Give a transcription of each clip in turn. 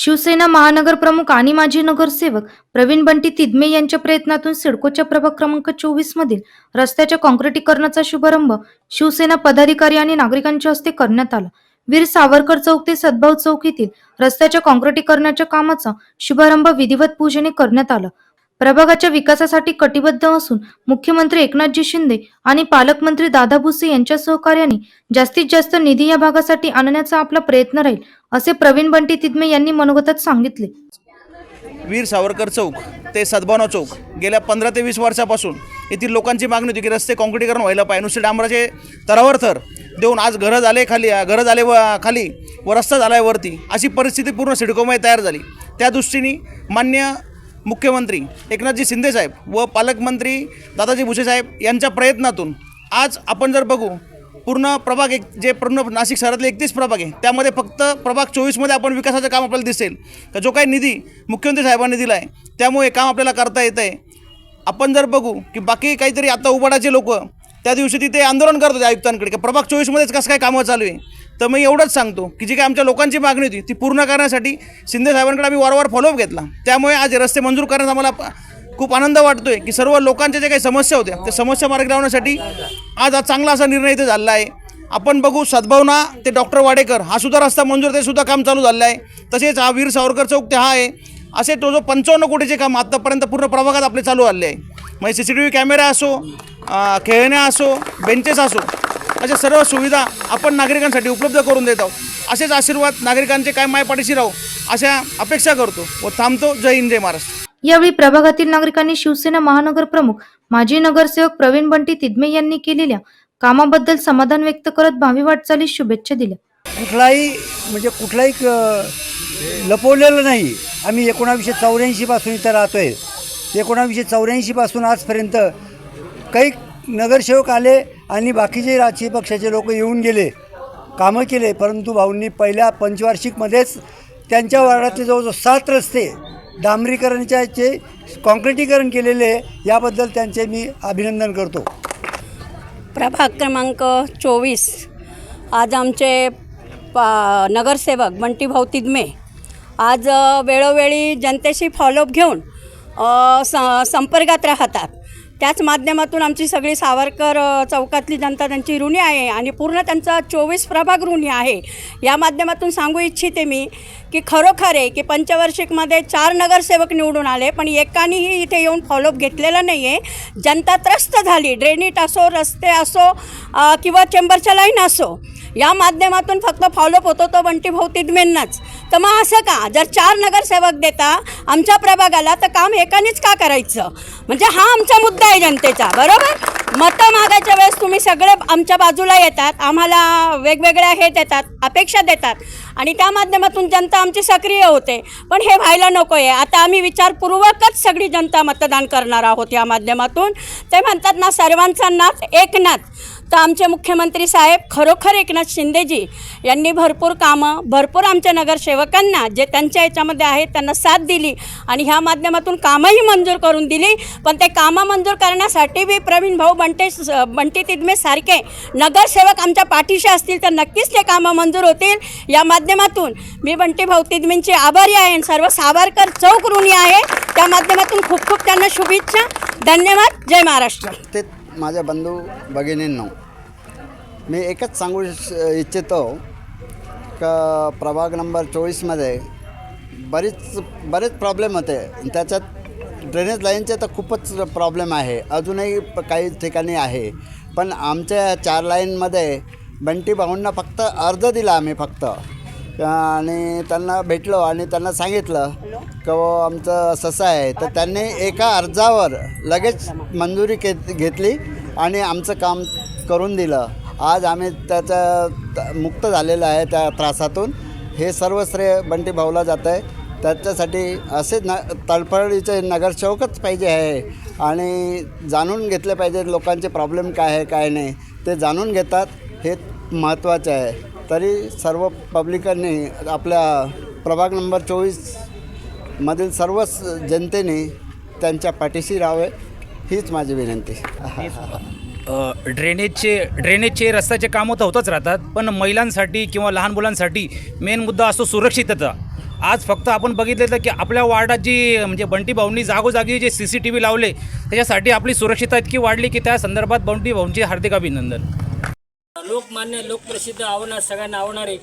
शिवसेना महानगर प्रमुख आणि माजी नगरसेवक प्रवीण बंटी तिदमे यांच्या प्रयत्नातून सिडकोच्या प्रभाग क्रमांक चोवीस मधील रस्त्याच्या काँक्रिटीकरणाचा शुभारंभ शिवसेना पदाधिकारी आणि नागरिकांच्या हस्ते करण्यात आला. वीर सावरकर चौक ते सद्भाव चौक येथील रस्त्याच्या काँक्रिटीकरणाच्या कामाचा शुभारंभ विधिवत पूजेने करण्यात आला. प्रभागाच्या विकासासाठी कटिबद्ध असून मुख्यमंत्री एकनाथजी शिंदे आणि पालकमंत्री दादा भुसे यांच्या सहकार्याने जास्तीत जास्त निधी या भागासाठी आणण्याचा आपला प्रयत्न राहील असे प्रवीण बंटी तिदमे यांनी मनोगतात सांगितले. वीर सावरकर चौक ते सद्भावना चौक गेल्या पंधरा ते वीस वर्षापासून येथील लोकांची मागणी होती की रस्ते कॉन्क्रिटीकरण व्हायला पाहिजे. नुसते डांबराचे तरावर थर देऊन आज घरं झाले खाली घरं झाले व खाली व रस्ता झाला आहे वरती अशी परिस्थिती पूर्ण सिडकोमध्ये तयार झाली. त्या दृष्टीने मान्य मुख्यमंत्री एकनाथजी शिंदेसाहेब व पालकमंत्री दादाजी भुसेसाहेब यांच्या प्रयत्नातून आज आपण जर बघू पूर्ण प्रभाग एक जे पूर्ण नाशिक शहरातले एकतीस प्रभाग आहे त्यामध्ये फक्त प्रभाग चोवीसमध्ये आपण विकासाचं काम आपल्याला दिसेल. का जो काही निधी मुख्यमंत्री साहेबांनी दिला आहे त्यामुळे काम आपल्याला करता येतं आहे आपण जर बघू की बाकी काहीतरी आता उबाडाचे लोक त्या दिवशी तिथे आंदोलन करत होते आयुक्तांकडे की प्रभाग चोवीसमध्येच कसं काय कामं चालू आहे? तर मी एवढंच सांगतो की जी काही आमच्या लोकांची मागणी होती ती पूर्ण करण्यासाठी शिंदे साहेबांकडे आम्ही वारंवार फॉलोअप घेतला. त्यामुळे आज रस्ते मंजूर करण्यास आम्हाला खूप आनंद वाटतोय की सर्व लोकांच्या ज्या काही समस्या होत्या त्या समस्या मार्ग लावण्यासाठी आज आज चांगला असा निर्णय इथे झाला आहे. आपण बघू सद्भावना ते डॉक्टर वाडेकर हा सुद्धा रस्ता मंजूर ते सुद्धा काम चालू झालं आहे. तसेच हा वीर सावरकर चौक ते हा आहे. असे तो जो पंचावन्न कोटीचे काम आत्तापर्यंत पूर्ण प्रभागात आपले चालू आले आहे. म्हणजे C C T V camera असो खेळण्या असो बेंचेस असो अशा सर्व सुविधा आपण नागरिकांसाठी उपलब्ध करून देत आहोत. असेच आशीर्वाद नागरिकांचे काय मायपाठीशी राहू अशा अपेक्षा करतो व थांबतो. जय हिंद जय महाराष्ट्र. यावेळी प्रभागातील नागरिकांनी शिवसेना महानगर प्रमुख माजी नगरसेवक प्रवीण बंटी तिदमे यांनी केलेल्या कामाबद्दल समाधान व्यक्त करत भावी वाटचालीस शुभेच्छा दिल्या. कुठलाही म्हणजे कुठलाही क- लपवलेलं नाही. आम्ही एकोणावीसशे चौऱ्याऐंशीपासून इथं राहतो आहे एकोणावीसशे चौऱ्याऐंशीपासून आजपर्यंत काही नगरसेवक आले आणि बाकीचे राजकीय पक्षाचे लोक येऊन गेले कामं केले परंतु भाऊंनी पहिल्या पंचवार्षिकमध्येच त्यांच्या वार्डातले जवळजवळ सात रस्ते जे कॉन्क्रिटीकरण केलेले याबद्दल त्यांचे मी अभिनंदन करतो. प्रभाग क्रमांक चोवीस. आज आमचे पा नगरसेवक बंटीभाऊ तिदमे आज वेळोवेळी जनतेशी फॉलोअप घेऊन स संपर्कात राहतात. त्याच माध्यमातून आमची सगळी सावरकर चौकातली जनता त्यांची ऋणी आहे आणि पूर्ण त्यांचा चोवीस प्रभाग ऋणी आहे. या माध्यमातून सांगू इच्छिते मी की खरोखर आहे की पंचवार्षिकमध्ये चार नगरसेवक निवडून आले पण एकानेही इथे येऊन फॉलोअप घेतलेला नाही आहे जनता त्रस्त झाली. ड्रेनेट असो रस्ते असो किंवा चेंबरच्या लाईन असो. या माध्यमातून फक्त फॉलोअप होतो तो बंटी भाऊ तिदमेंनाच तर मग असं का? जर चार नगरसेवक देता आमच्या प्रभागाला तर काम एकानेच का करायचं? म्हणजे हा आमचा मुद्दा आहे जनतेचा बरोबर? मतं मागायच्या वेळेस तुम्ही सगळे आमच्या बाजूला येतात आम्हाला वेगवेगळ्या हे देतात अपेक्षा देतात. आणि त्या माध्यमातून जनता आमची सक्रिय होते. पण हे व्हायला नको आहे आता आम्ही विचारपूर्वकच सगळी जनता मतदान करणार आहोत या माध्यमातून. ते म्हणतात ना सर्वांचा नाथ एकनाथ. तर आमचे मुख्यमंत्री साहेब खरोखर एकनाथ शिंदेजी यांनी भरपूर कामं भरपूर आमच्या नगरसेवकांना जे त्यांच्या याच्यामध्ये आहेत त्यांना साथ दिली आणि ह्या माध्यमातून कामंही मंजूर करून दिली. पण ते कामं मंजूर करण्यासाठी बी प्रवीण भाऊ बंटे बंटी तिदमे सारखे नगरसेवक आमच्या पाठीशी असतील तर नक्कीच ते कामं मंजूर होतील. या माध्यमातून मी बंटी भाऊ तिदमेंची आभारी आहे आणि सर्व सावरकर चौक ऋणी आहे. त्या माध्यमातून खूप खूप त्यांना शुभेच्छा. धन्यवाद. जय महाराष्ट्र. ते माझ्या बंधू भगिनींनो मी एकच सांगू इच्छितो का प्रभाग नंबर चोवीसमध्ये बरीच बरेच प्रॉब्लेम होते. त्याच्यात ड्रेनेज लाईनचे तर खूपच प्रॉब्लेम आहे. अजूनही काही ठिकाणी आहे. पण आमच्या चार लाईनमध्ये बंटी भाऊंना फक्त अर्ज दिला आम्ही फक्त. आणि त्यांना भेटलो आणि त्यांना सांगितलं की आमचं ससं आहे. तर त्यांनी एका अर्जावर लगेच मंजुरी घेत घेतली आणि आमचं काम करून दिलं. आज आम्ही त्याच्या मुक्त झालेलं आहे त्या त्रासातून. हे सर्व श्रेय बंटी भाऊला जातं आहे. त्याच्यासाठी असे न तळपडीचे नगरसेवकच पाहिजे आहे. आणि जाणून घेतले पाहिजे लोकांचे प्रॉब्लेम काय आहे काय नाही. ते जाणून घेतात हे महत्त्वाचं आहे. तरी सर्व पब्लिकांनी आपल्या प्रभाग नंबर चोवीसमधील सर्वच जनतेने त्यांच्या पाठीशी राहावे हीच माझी विनंती. ड्रेनेजचे ड्रेनेजचे रस्त्याचे कामं तर होतच राहतात पण महिलांसाठी किंवा लहान मुलांसाठी मेन मुद्दा असतो सुरक्षितता. आज फक्त आपण बघितलं तर की आपल्या वार्डात जी म्हणजे बंटी भाऊंनी जागोजागी जे सी सी टी व्ही लावले त्याच्यासाठी आपली सुरक्षितता इतकी वाढली की त्या संदर्भात बंटी भाऊंची हार्दिक अभिनंदन. लोकमान्य लोकप्रसिद्ध आवडणार सगळ्यांना आवडणारे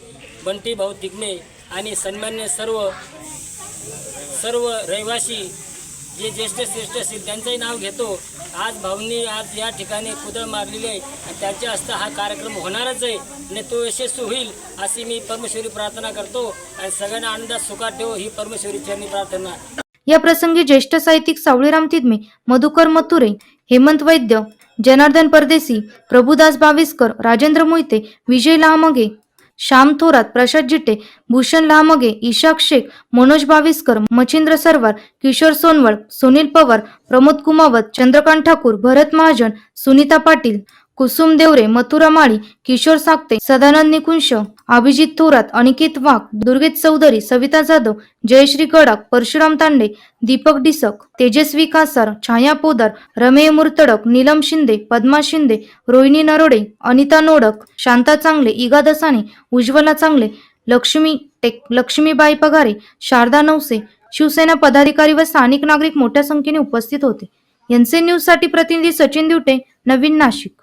बंटी भाऊ दिग्मे आणि सन्मान्य सर्व सर्व रहिवासी जे ज्येष्ठ श्रेष्ठ असतील त्यांचंही नाव घेतो. आज भाऊंनी आज या ठिकाणी कुदळ मारलेली आहे आणि त्यांच्या असता हा कार्यक्रम होणारच आहे. आणि तो यशस्वी होईल अशी मी परमेश्वरी प्रार्थना करतो. आणि सगळ्यांना आनंदात सुखात ठेवो ही परमेश्वरी चरणी प्रार्थना. या प्रसंगी ज्येष्ठ साहित्यिक सावळीराम तिदमे मधुकर मथुरे हेमंत वैद्य जनार्दन परदेसी प्रभुदास बाविस्कर राजेंद्र मोहिते विजय लहामगे श्याम थोरात प्रसाद जिटे भूषण लहामगे इशाक शेख मनोज बाविस्कर मच्छिंद्र सरवार किशोर सोनवळ सुनील पवार प्रमोद कुमावत चंद्रकांत ठाकूर भरत महाजन सुनीता पाटील कुसुम देवरे मथुरा माळी किशोर साक्ते सदानंद निकुंश. अभिजित थोरात अनिकेत वाघ दुर्गेश चौधरी सविता जाधव जयश्री गडाक परशुराम तांडे दीपक डिसक तेजस्वी कासार छाया पोदार रमेय मुर्तडक नीलम शिंदे पद्मा शिंदे रोहिणी नरोडे अनिता नोडक शांता चांगले इगा दसाने उज्ज्वला चांगले लक्ष्मी टेक लक्ष्मीबाई पगारे शारदा नवसे शिवसेना पदाधिकारी व स्थानिक नागरिक मोठ्या संख्येने उपस्थित होते. एनसी न्यूजसाठी प्रतिनिधी सचिन दिवटे नवीन नाशिक.